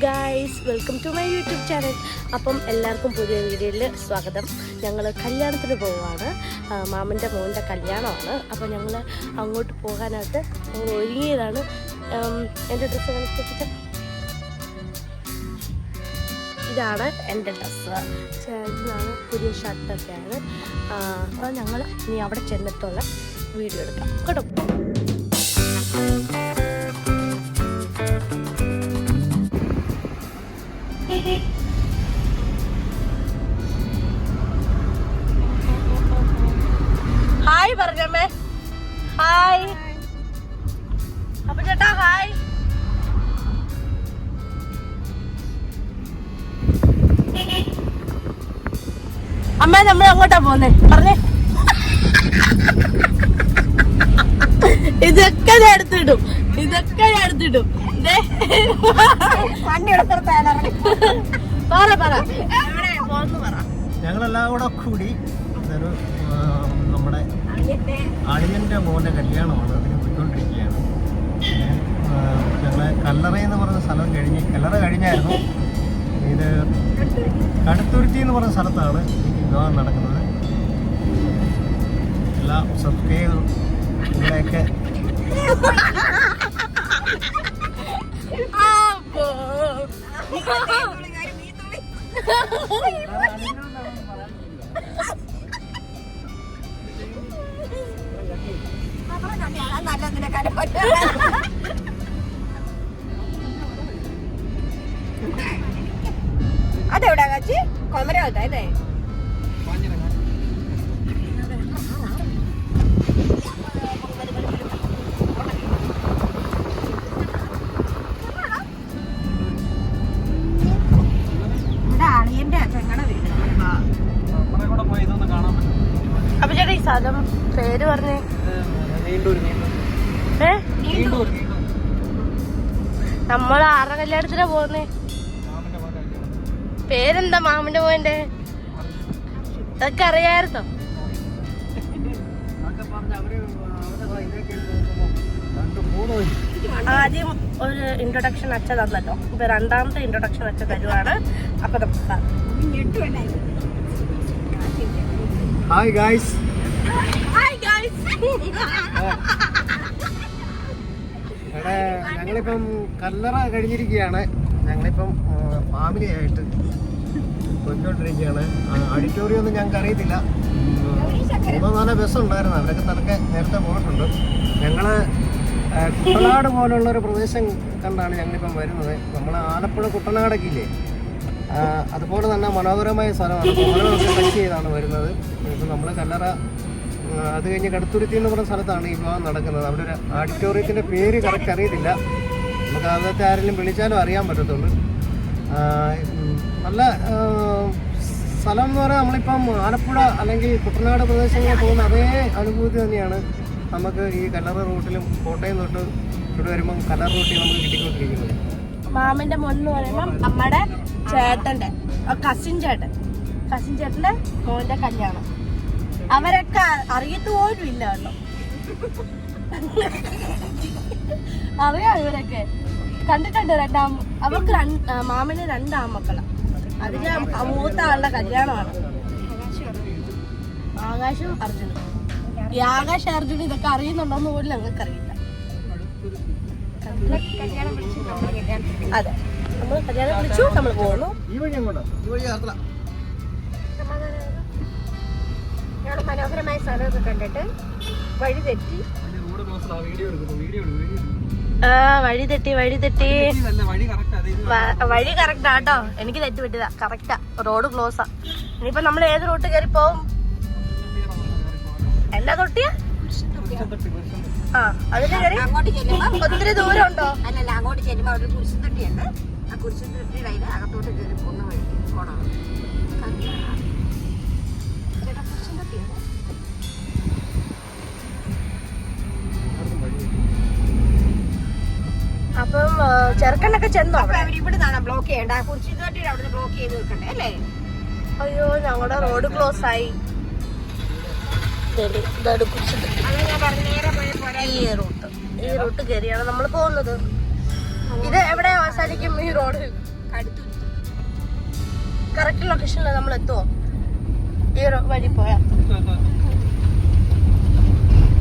Guys welcome to my YouTube channel. അപ്പം എല്ലാവർക്കും പുതിയ വീഡിയോയിൽ സ്വാഗതം. ഞങ്ങൾ കല്യാണത്തിന് പോവുകയാണ്. മാമന്റെ മോന്റെ കല്യാണമാണ്. അപ്പോൾ ഞങ്ങൾ അങ്ങോട്ട് പോകാനായിട്ട് ഞങ്ങൾ ഒരുങ്ങിയതാണ്. എന്റെ ഡ്രസ്സ് കാണിച്ചിട്ട് ഇതാണ് എന്റെ ഡ്രസ്സ് ഇതാണ് പുതിയ ഷർട്ടൊക്കെയാണ് അപ്പോൾ ഞങ്ങൾ ഇനി അവിടെ ചെന്നിട്ടുള്ള വീഡിയോ എടുക്കാം. കേട്ടോ? പറഞ്ഞമ്മേ. ഹായ് അപ്പൊ ചേട്ടാ ഹായ് അമ്മ നമ്മൾ അങ്ങോട്ടാ പോന്നെ? പറഞ്ഞേ. ഇതൊക്കെ ഞാൻ എടുത്തിടും. ഇതൊക്കെ ഞാൻ എടുത്തിടും. ദേ. പറ പറ. എവിടെ പോന്ന് പറ ഞങ്ങളെല്ലാം കൂടെ കൂടി അളിയന്റെ മോന്റെ കല്യാണമാണ്. അതിന് പോയിക്കൊണ്ടിരിക്കുകയാണ്. ഞങ്ങളെ കല്ലറ എന്ന് പറഞ്ഞ സ്ഥലം കഴിഞ്ഞ് കല്ലറ കഴിഞ്ഞായിരുന്നു. ഇത് കടുത്തുരുത്തി. എന്ന് പറഞ്ഞ സ്ഥലത്താണ് ഈ വിവാഹം നടക്കുന്നത്. എല്ലാ സബ്സ്ക്രൈബറും ഇവിടെയൊക്കെ അപ്പോ. പേര് പറഞ്ഞേ. ഏ? നമ്മൾ ആരുടെ കല്യാണത്തിനാ പോകുന്നേ കല്യാണം പേരെന്താ മാമന്റെ മോന്റെ അതൊക്കെ അറിയായിരുന്നോ. ആദ്യം ഒരു ഇൻട്രൊഡക്ഷൻ അച്ഛ തന്നല്ലോ. ഇപ്പൊ രണ്ടാമത്തെ ഇൻട്രൊഡക്ഷൻ അച്ഛ തരുവാണ്. അപ്പൊ നമുക്ക്. ഹായ് ഗായ്സ് എടെ ഞങ്ങളിപ്പം കല്ലറ കഴിഞ്ഞിരിക്കുകയാണ്. ഞങ്ങളിപ്പം ഫാമിലി ആയിട്ട് പോയിക്കൊണ്ടിരിക്കുകയാണ്. ഓഡിറ്റോറിയം ഒന്നും ഞങ്ങൾക്ക് അറിയത്തില്ല. മൂന്നോ നാലോ ബസ് ഉണ്ടായിരുന്നു. അവരൊക്കെ തിരക്കെ നേരത്തെ പോയിട്ടുണ്ട്. ഞങ്ങൾ കുട്ടനാട് പോലുള്ള ഒരു പ്രദേശം കണ്ടാണ് ഞങ്ങളിപ്പം വരുന്നത്. നമ്മൾ ആലപ്പുഴ കുട്ടനാടൊക്കെ ഇല്ലേ അതുപോലെ തന്നെ മനോഹരമായ സ്ഥലമാണ്. ടച്ച് ചെയ്താണ് വരുന്നത്. ഇപ്പം നമ്മൾ കല്ലറ അത് കഴിഞ്ഞ് കടുത്തുരുത്തി എന്ന് പറഞ്ഞ സ്ഥലത്താണ് ഈ വിവാഹം നടക്കുന്നത്. അവിടെ ഒരു ഓഡിറ്റോറിയത്തിന്റെ പേര് കറക്റ്റ് അറിയത്തില്ല. നമുക്ക് അന്നത്തെ ആരെങ്കിലും വിളിച്ചാലും അറിയാൻ പറ്റത്തുള്ളൂ. നല്ല സ്ഥലം എന്ന് പറഞ്ഞാൽ നമ്മളിപ്പം ആലപ്പുഴ അല്ലെങ്കിൽ കുട്ടനാട് പ്രദേശങ്ങളിൽ പോകുന്ന അതേ അനുഭൂതി തന്നെയാണ് നമുക്ക് ഈ കല്ലറ റൂട്ടിലും കോട്ടയം തൊട്ട് ഇവിടെ വരുമ്പം കല്ലറ റൂട്ടിൽ നമുക്ക് കിട്ടിക്കൊണ്ടിരിക്കുന്നത്. മാമന്റെ മോൻ എന്ന് നമ്മുടെ ചേട്ടന്റെ കസിൻ ചേട്ടൻ. കസിൻ ചേട്ടന്റെ മോന്റെ കല്യാണം. അവരൊക്കെ അറിയത്ത് പോലും ഇല്ല കേട്ടോ. അറിയാം ഇവരൊക്കെ? കണ്ടിട്ടുണ്ട് രണ്ടാം അവർക്ക് മാമന് രണ്ടാം മക്കളാ അതിന് ആ മൂത്ത ആളുടെ കല്യാണമാണ്. ആകാശം അർജുനും. ഈ ആകാശ അർജുൻ ഇതൊക്കെ അറിയുന്നുണ്ടോന്ന് പോലും ഞങ്ങൾക്ക് അറിയില്ല അതെ. നമ്മൾ കല്യാണം വിളിച്ചു നമ്മൾ പോകുന്നു ഞങ്ങൾ മനോഹരമായ സ്ഥലമൊക്കെ കണ്ടിട്ട് വഴി തെറ്റി. ആ വഴി തെറ്റി വഴി തെറ്റി. വഴി കറക്റ്റ് കേട്ടോ എനിക്ക് തെറ്റ് പറ്റിയതാ കറക്റ്റാ റോഡ് ക്ലോസാ ഇനിയിപ്പോ നമ്മൾ ഏത് റൂട്ട് കയറി പോവും? എല്ലാ തൊട്ടിയാ? ആ അതിന് കയറി. ഒത്തിരി ദൂരം ഉണ്ടോ അല്ലല്ല അങ്ങോട്ട് ചെല്ലുമ്പോ അവിടെ കുരിശും തൊട്ടിയുണ്ട് ആ കുരിശും തൊട്ടിയുടെ അകത്തോട്ട് കയറി പോകുന്ന വഴി പോണം ചെറുക്കനൊക്കെ ചെന്നോ അവർ ബ്ലോക്ക് ചെയ്യേണ്ട ആ കുരിശും തൊട്ടിയുടെ അവിടെ ബ്ലോക്ക് ചെയ്ത് വെക്കണ്ടേ അല്ലേ? അയ്യോ ഞങ്ങളുടെ റോഡ് ക്ലോസ് ആയി. ഈ റൂട്ട് ഈ റൂട്ട് കയറിയാണ് നമ്മൾ പോകുന്നത്. ഇത് എവിടെ അവസാനിക്കും ഈ റോഡ് കറക്റ്റ് ലൊക്കേഷനിൽ നമ്മൾ എത്തുമോ ഈ വഴി പോയാ.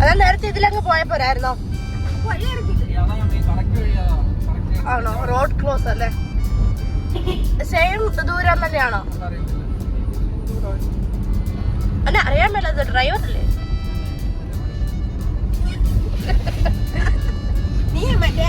അതാ നേരത്തെ ഇതിലങ്ങ് പോയ പോരായിരുന്നോ? വഴി അറിയത്തില്ല ആണോ? റോഡ് ക്ലോസ് അല്ലേ? സെയിം ദൂരം തന്നെയാണോ? അല്ല അറിയാൻ മേലത് ഡ്രൈവർ അല്ലേ? നീ മറ്റേ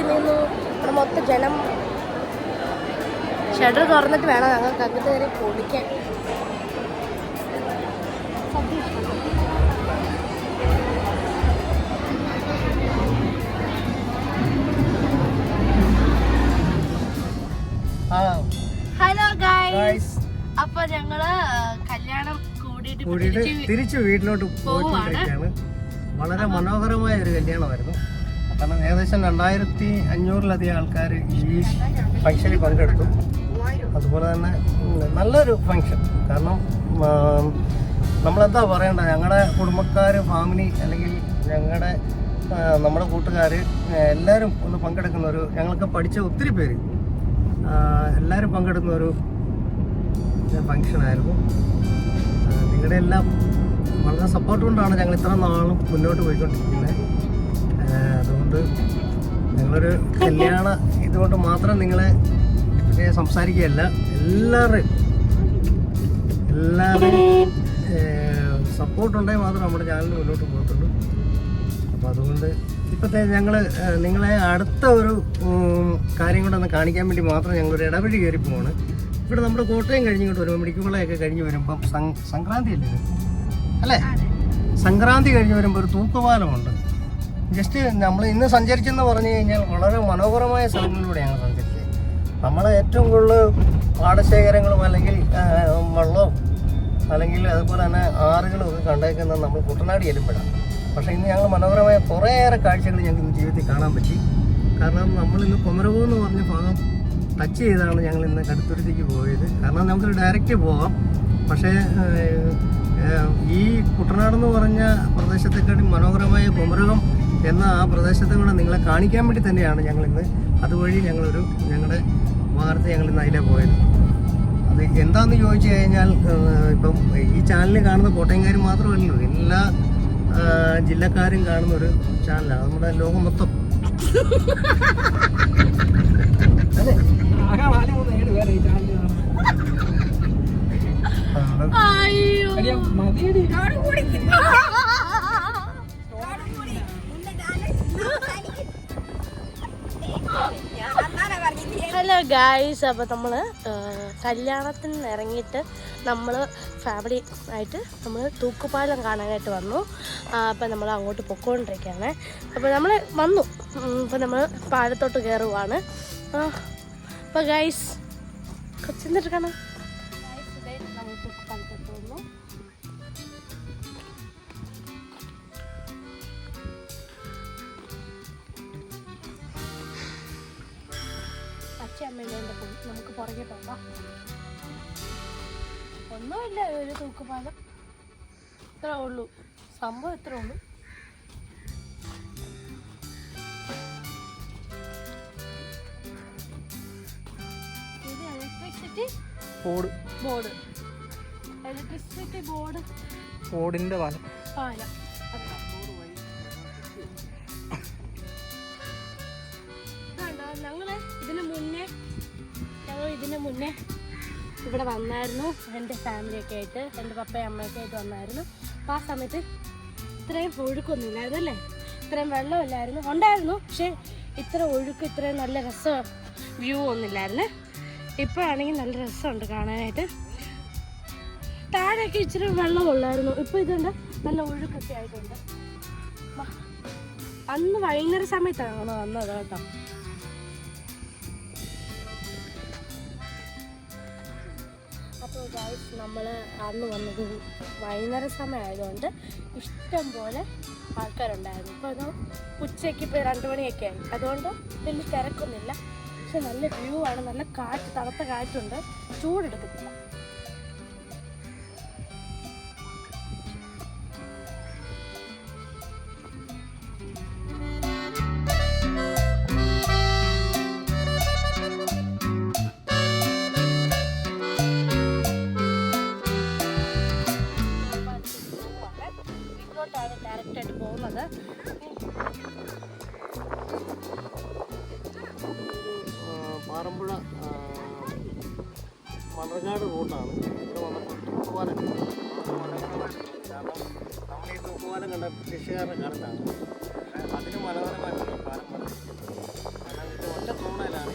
ചെയ്തിരിക്കുന്നു ഇവിടെ മൊത്തം ജനം ഷട്ടർ തുറന്നിട്ട് വേണം ഞങ്ങൾക്ക് അകത്ത് കയറി പൊടിക്കാൻ ആ ഹലോ ഗായ്സ് ഗൈസ് അപ്പൊ ഞങ്ങൾ കല്യാണം കൂടിയിട്ട് തിരിച്ച് വീട്ടിലോട്ട് പോവാണ് വളരെ മനോഹരമായ ഒരു കല്യാണമായിരുന്നു. കാരണം ഏകദേശം രണ്ടായിരത്തി അഞ്ഞൂറിലധികം ആൾക്കാർ ഈ ഫംഗ്ഷനിൽ പങ്കെടുത്തു. അതുപോലെ തന്നെ നല്ലൊരു ഫംഗ്ഷൻ കാരണം നമ്മളെന്താ പറയണ്ട ഞങ്ങളുടെ കുടുംബക്കാർ ഫാമിലി അല്ലെങ്കിൽ ഞങ്ങളുടെ നമ്മുടെ കൂട്ടുകാർ എല്ലാവരും ഒന്ന് പങ്കെടുക്കുന്ന ഒരു ഞങ്ങൾക്ക് പഠിച്ച ഒത്തിരി പേര് എല്ലാവരും പങ്കെടുക്കുന്ന ഒരു ഫംഗ്ഷനായിരുന്നു നിങ്ങളുടെ എല്ലാം വളരെ സപ്പോർട്ട് കൊണ്ടാണ് ഞങ്ങൾ ഇത്ര നാളും മുന്നോട്ട് പോയിക്കൊണ്ടിരിക്കുന്നത്. അതുകൊണ്ട് നിങ്ങളൊരു കല്യാണ ഇതുകൊണ്ട് മാത്രം നിങ്ങളെ സംസാരിക്കുകയല്ല എല്ലാവരുടെയും എല്ലാവരുടെയും സപ്പോർട്ട് ഉണ്ടെങ്കിൽ മാത്രം നമ്മുടെ ചാനൽ മുന്നോട്ട് പോകത്തുള്ളൂ. അപ്പോൾ അതുകൊണ്ട് ഇപ്പോഴത്തെ ഞങ്ങൾ നിങ്ങളെ അടുത്ത ഒരു കാര്യം കൂടെ ഒന്ന് കാണിക്കാൻ വേണ്ടി മാത്രം ഞങ്ങളൊരു ഇടവഴി കയറി പോവാണ്. ഇവിടെ നമ്മുടെ കോട്ടയം കഴിഞ്ഞിട്ട് വരുമ്പോൾ മെഡിക്കുകളെയൊക്കെ കഴിഞ്ഞ് വരുമ്പം സംക്രാന്തി അല്ലേ? അല്ലേ? സംക്രാന്തി കഴിഞ്ഞ് വരുമ്പോൾ ഒരു തൂക്കുപാലമുണ്ട് ജസ്റ്റ് നമ്മൾ ഇന്ന് സഞ്ചരിച്ചെന്ന് പറഞ്ഞു കഴിഞ്ഞാൽ വളരെ മനോഹരമായ സ്ഥലങ്ങളിലൂടെയാണ് സഞ്ചരിച്ചത്. നമ്മളെ ഏറ്റവും കൂടുതൽ പാടശേഖരങ്ങളും അല്ലെങ്കിൽ വെള്ളവും അല്ലെങ്കിൽ അതുപോലെ തന്നെ ആറുകളും ഒക്കെ കണ്ടേക്കുന്നത് നമ്മൾ കുട്ടനാട് ചെല്ലുമ്പോഴാണ് പക്ഷേ ഇന്ന് ഞങ്ങൾ മനോഹരമായ കുറേയേറെ കാഴ്ചകൾ ഞങ്ങൾക്ക് ജീവിതത്തിൽ കാണാൻ പറ്റി. കാരണം നമ്മൾ ഇന്ന് കുമരകൂ എന്ന് പറഞ്ഞ ഭാഗം ടച്ച് ചെയ്താണ് ഞങ്ങൾ ഇന്ന് കടുത്തുരുത്തേക്ക് പോയത്. കാരണം നമുക്ക് ഡയറക്റ്റ് പോകാം പക്ഷേ ഈ കുട്ടനാടെന്ന് പറഞ്ഞ പ്രദേശത്തെക്കാട്ടി മനോഹരമായ കുമരകം എന്ന ആ പ്രദേശത്തെ കൂടെ നിങ്ങളെ കാണിക്കാൻ വേണ്ടി തന്നെയാണ് ഞങ്ങൾ ഇന്ന്. അതുവഴി ഞങ്ങളൊരു ഞങ്ങളുടെ വാർത്ത ഞങ്ങൾ ഇന്ന് അതിലെ പോയത്. അത് എന്താന്ന് ചോദിച്ചു കഴിഞ്ഞാൽ ഇപ്പം ഈ ചാനൽ കാണുന്ന കോട്ടയംകാർ മാത്രമല്ലല്ലോ എല്ലാ ജില്ലക്കാരും കാണുന്ന ഒരു ചാനലാണ് നമ്മുടെ ലോകം മൊത്തം. അയ്യോ. ഹലോ ഗായ്സ് അപ്പോൾ നമ്മൾ കല്യാണത്തിന് ഇറങ്ങിയിട്ട് നമ്മൾ ഫാമിലി ആയിട്ട് നമ്മൾ തൂക്കുപാലം കാണാനായിട്ട് വന്നു. അപ്പോൾ നമ്മൾ അങ്ങോട്ട് പൊക്കോണ്ടിരിക്കുകയാണ്. അപ്പോൾ നമ്മൾ വന്നു. അപ്പോൾ നമ്മൾ പാലത്തോട്ട് കയറുവാണ് അപ്പോൾ ഗായ്സ് കൊച്ചിന്നിട്ട് കാണാം. നമുക്ക് പുറകെ പോകാം. ഒന്നുമില്ല ഒരു തൂക്കുപാലം. ഇത്ര ഉള്ളൂ. സംഭവം ഇത്ര ഉള്ളൂ. ഇത് electricity board board electricity board ഓടിന്റെ പാലം. പാലം. ഇതിന് മുന്നേ ഇവിടെ വന്നായിരുന്നു. എന്റെ ഫാമിലിയൊക്കെ ആയിട്ട് എന്റെ പപ്പയും അമ്മയൊക്കെ ആയിട്ട് വന്നായിരുന്നു. അപ്പോൾ ആ സമയത്ത് ഇത്രയും ഒഴുക്കൊന്നുമില്ലായിരുന്നു അല്ലേ ഇത്രയും വെള്ളമില്ലായിരുന്നു. ഉണ്ടായിരുന്നു പക്ഷേ ഇത്ര ഒഴുക്ക് ഇത്രയും നല്ല രസം വ്യൂ ഒന്നുമില്ലായിരുന്നു. ഇപ്പോഴാണെങ്കിൽ നല്ല രസമുണ്ട് കാണാനായിട്ട്. താഴെയൊക്കെ ഇച്ചിരി വെള്ളമുള്ളായിരുന്നു. ഇപ്പോൾ ഇതുണ്ട് നല്ല ഒഴുക്കൊക്കെ ആയിട്ടുണ്ട്. അന്ന് വൈകുന്നേര സമയത്താണ് വന്നത് കേട്ടോ? നമ്മൾ അന്ന് വന്നത് വൈകുന്നേര സമയമായതുകൊണ്ട് ഇഷ്ടം പോലെ ആൾക്കാരുണ്ടായിരുന്നു. ഇപ്പോൾ അത് ഉച്ചയ്ക്ക് ഇപ്പോൾ രണ്ട് മണിയൊക്കെ ആയി അതുകൊണ്ട് വലിയ തിരക്കൊന്നുമില്ല. പക്ഷെ നല്ല വ്യൂ ആണ്. നല്ല കാറ്റ് തണുത്ത കാറ്റുണ്ട്. ചൂടെടുക്കത്തില്ല മണർകാട് റോഡാണ് ഇവിടെ വന്നപ്പോൾ തൂക്കുപാലം. കാരണം നമ്മൾ ഈ തൂക്കുപാലം കണ്ട ബ്രിട്ടീഷുകാരുടെ കാലത്താണ് പക്ഷേ അതിന് മനോഹരമായിട്ടുള്ള പാലം കാരണം ഇത് ഒറ്റ തൂണലാണ്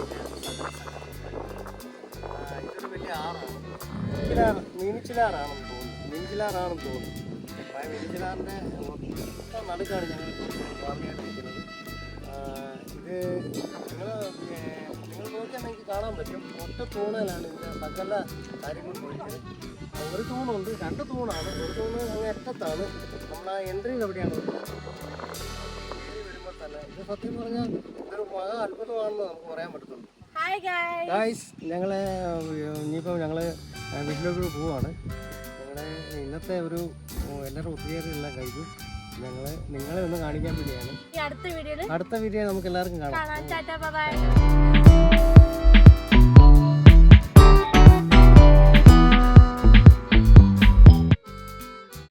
ഇതൊരു വലിയ ആറാണ്. മീനിച്ചിലാർ മീനിച്ചിലാറാണെന്ന് തോന്നുന്നു. മീനിച്ചിലാറാണെന്ന് തോന്നുന്നു. ആ മീനിച്ചിലാറിന്റെ നടുക്കാണ് ഞങ്ങൾ സ്വാമിയായിട്ടിരിക്കുന്നത് ഇത് നിങ്ങൾ നിങ്ങൾ നോക്കിയാൽ നിങ്ങൾക്ക് കാണാൻ പറ്റും ഒറ്റ തൂണലാണ് ഇതിന്റെ സകല കാര്യങ്ങൾ പോയിട്ട് ഒരു തൂണുണ്ട് രണ്ട് തൂണാണ് ഒരു തൂണ് അങ്ങ് അറ്റത്താണ് നമ്മൾ ആ എൻട്രി എവിടെയാണ് വരുമ്പോൾ തന്നെ ഇത് സത്യം പറഞ്ഞാൽ ഇതൊരു മഹാ അത്ഭുതമാണെന്ന് നമുക്ക് പറയാൻ പറ്റത്തുള്ളൂ ഗായ്സ് ഞങ്ങളെ ഇനിയിപ്പോൾ ഞങ്ങൾ വീട്ടിലേക്ക് പോവാണ്. ഞങ്ങളുടെ ഇന്നത്തെ ഒരു എല്ലാവരും ഒത്തുചേരലെല്ലാം കഴിഞ്ഞു ഞങ്ങൾ നിങ്ങളെ ഒന്ന് കാണിക്കാൻ വേണ്ടിയാണ്. അടുത്ത വീഡിയോയിൽ അടുത്ത വീഡിയോ നമുക്ക് എല്ലാവർക്കും കാണാം. Tata bye.